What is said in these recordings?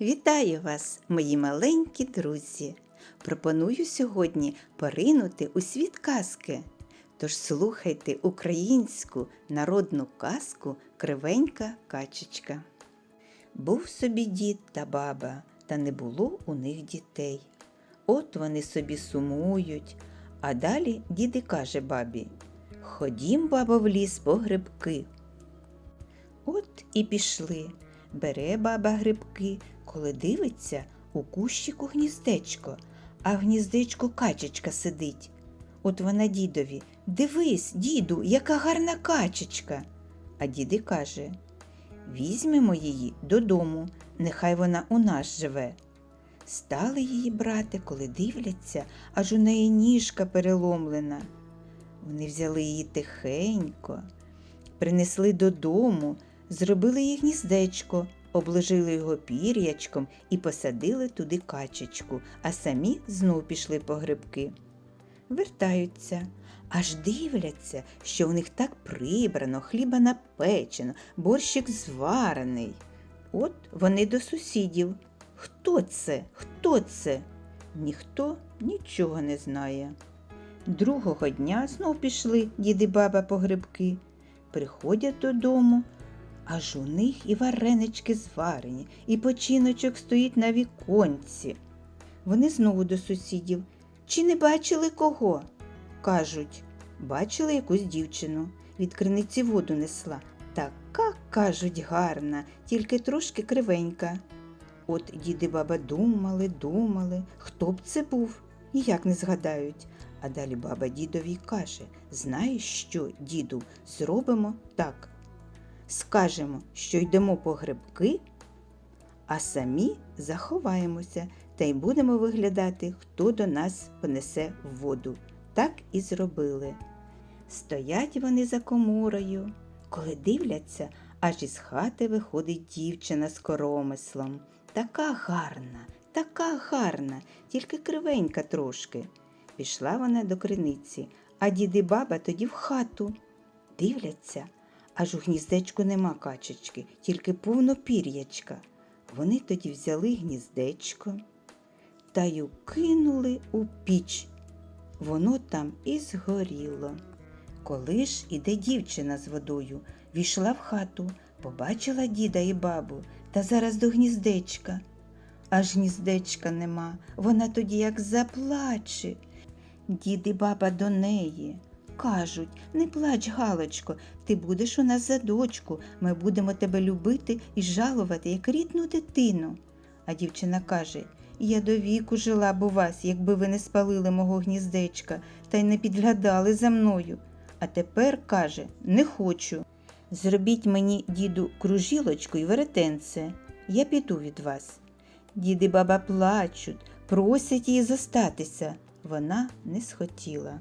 Вітаю вас, мої маленькі друзі! Пропоную сьогодні поринути у світ казки. Тож слухайте українську народну казку Кривенька качечка. Був собі дід та баба, та не було у них дітей. От вони собі сумують, а далі дід і каже бабі Ходім, баба, в ліс по грибки. От і пішли. Бере баба грибки, коли дивиться, у кущику гніздечко, а в гніздечку качечка сидить. От вона дідові Дивись, діду, яка гарна качечка. А дід каже Візьмемо її додому, нехай вона у нас живе. Стали її брати, коли дивляться, аж у неї ніжка переломлена. Вони взяли її тихенько, принесли додому, зробили їй гніздечко, обложили його пір'ячком і посадили туди качечку, а самі знов пішли по грибки. Вертаються, аж дивляться, що в них так прибрано, хліба напечено, борщик зварений. От вони до сусідів. Хто це? Хто це? Ніхто нічого не знає. Другого дня знов пішли дід і баба по грибки. Приходять додому, аж у них і варенички зварені, і починочок стоїть на віконці. Вони знову до сусідів. Чи не бачили кого? Кажуть, бачили якусь дівчину. Від криниці воду несла. Така, кажуть, гарна, тільки трошки кривенька. От дід і баба думали, думали, хто б це був, ніяк не згадають. А далі баба дідові каже Знаєш що, діду, зробимо так. Скажемо, що йдемо по грибки, а самі заховаємося та й будемо виглядати, хто до нас понесе воду. Так і зробили. Стоять вони за коморою, коли дивляться, аж із хати виходить дівчина з коромислом. Така гарна, така гарна, тільки кривенька трошки. Пішла вона до криниці, а дід і баба тоді в хату. Дивляться, аж у гніздечку нема качечки, тільки повно пір'ячка. Вони тоді взяли гніздечко та й укинули у піч. Воно там і згоріло. Коли ж іде дівчина з водою, війшла в хату, побачила діда і бабу та зараз до гніздечка. Аж гніздечка нема, вона тоді як заплаче. Дід і баба до неї. Кажуть, не плач, Галочко, ти будеш у нас за дочку, ми будемо тебе любити і жалувати, як рідну дитину. А дівчина каже Я до віку жила б у вас, якби ви не спалили мого гніздечка та й не підглядали за мною. А тепер каже не хочу. Зробіть мені, діду, кружілочку й веретенце, я піду від вас. Дід і баба плачуть, просять її зостатися. Вона не схотіла.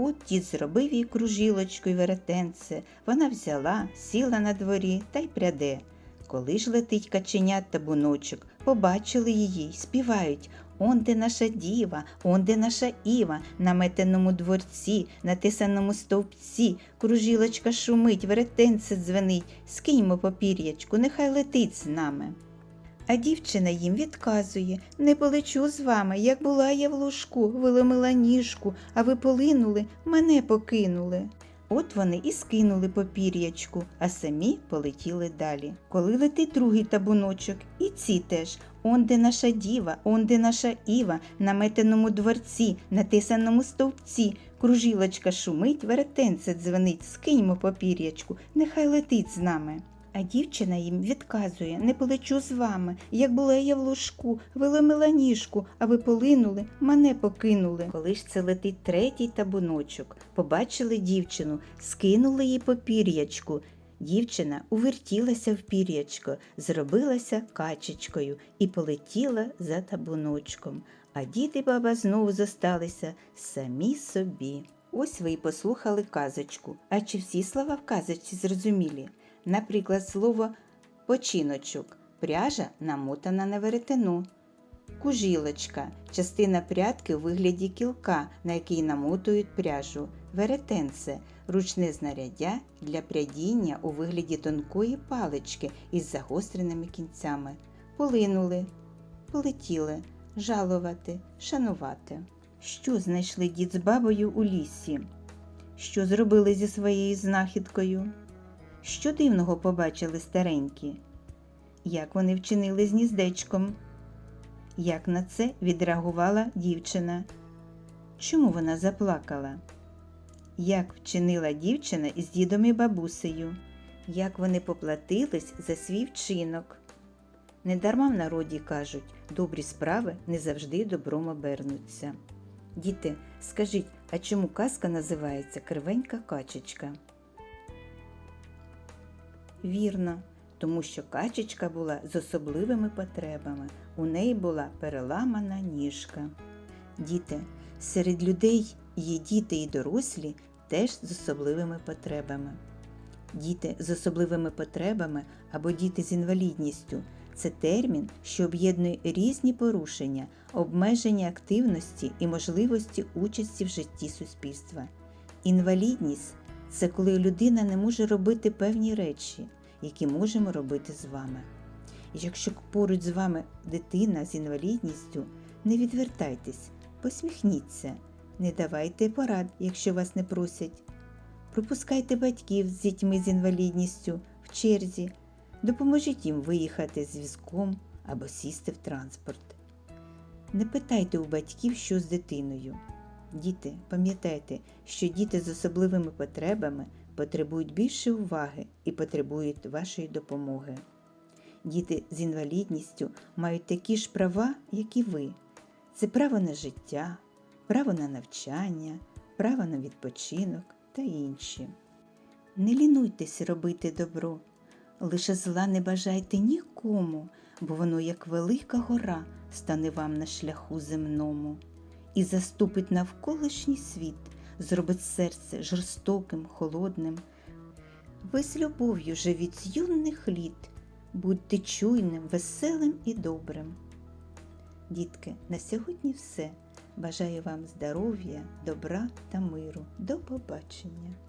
От дід зробив їй кружілочку й веретенце, вона взяла, сіла на дворі та й пряде. Коли ж летить каченят та буночок, побачили її співають Он де наша діва, он де наша Іва, на метеному дворці, на тисаному стовпці, кружілочка шумить, веретенце дзвенить, скиньмо попір'ячку, нехай летить з нами. А дівчина їм відказує не полечу з вами, як була я в ложку, виломила ніжку, а ви полинули, мене покинули. От вони і скинули попір'ячку, а самі полетіли далі. Коли летить другий табуночок, і ці теж он де наша діва, он де наша Іва, на метеному дворці, на тисаному стовпці, кружілочка шумить, веретенце дзвенить, скиньмо попір'ячку, нехай летить з нами. А дівчина їм відказує не полечу з вами, як була я в ложку, виломила ніжку, а ви полинули, мене покинули. Коли ж це летить третій табуночок, побачили дівчину, скинули їй попір'ячку. Дівчина увертілася в пір'ячко, зробилася качечкою і полетіла за табуночком. А дід і баба знову зосталися самі собі. Ось ви й послухали казочку. А чи всі слова в казочці зрозумілі? Наприклад, слово починочок, пряжа намотана на веретено. Кужілочка частина прядки у вигляді кілка, на який намотують пряжу. Веретенце ручне знаряддя для прядіння у вигляді тонкої палички із загостреними кінцями. полинули, полетіли жалувати, шанувати. Що знайшли дід з бабою у лісі? Що зробили зі своєю знахідкою? Що дивного побачили старенькі? Як вони вчинили з гніздечком? Як на це відреагувала дівчина? Чому вона заплакала? Як вчинила дівчина із дідом і бабусею? Як вони поплатились за свій вчинок? Недарма в народі кажуть, добрі справи не завжди добром обернуться. Діти, скажіть, а чому казка називається Кривенька качечка? Вірно, тому що качечка була з особливими потребами. У неї була переламана ніжка. Діти, серед людей є діти і дорослі теж з особливими потребами. Діти з особливими потребами або діти з інвалідністю це термін, що об'єднує різні порушення, обмеження активності і можливості участі в житті суспільства. Інвалідність це коли людина не може робити певні речі, які можемо робити з вами. Якщо поруч з вами дитина з інвалідністю, не відвертайтесь, посміхніться, не давайте порад, якщо вас не просять. Пропускайте батьків з дітьми з інвалідністю в черзі, допоможіть їм виїхати з візком або сісти в транспорт. Не питайте у батьків, що з дитиною. Діти, пам'ятайте, що діти з особливими потребами потребують більше уваги і потребують вашої допомоги. Діти з інвалідністю мають такі ж права, як і ви. Це право на життя, право на навчання, право на відпочинок та інші. Не лінуйтесь робити добро, лише зла не бажайте нікому, бо воно, як велика гора, стане вам на шляху земному і заступить навколишній світ, зробить серце жорстоким, холодним. Ви з любов'ю живіть з юних літ, будьте чуйним, веселим і добрим. Дітки, на сьогодні все. Бажаю вам здоров'я, добра та миру. До побачення!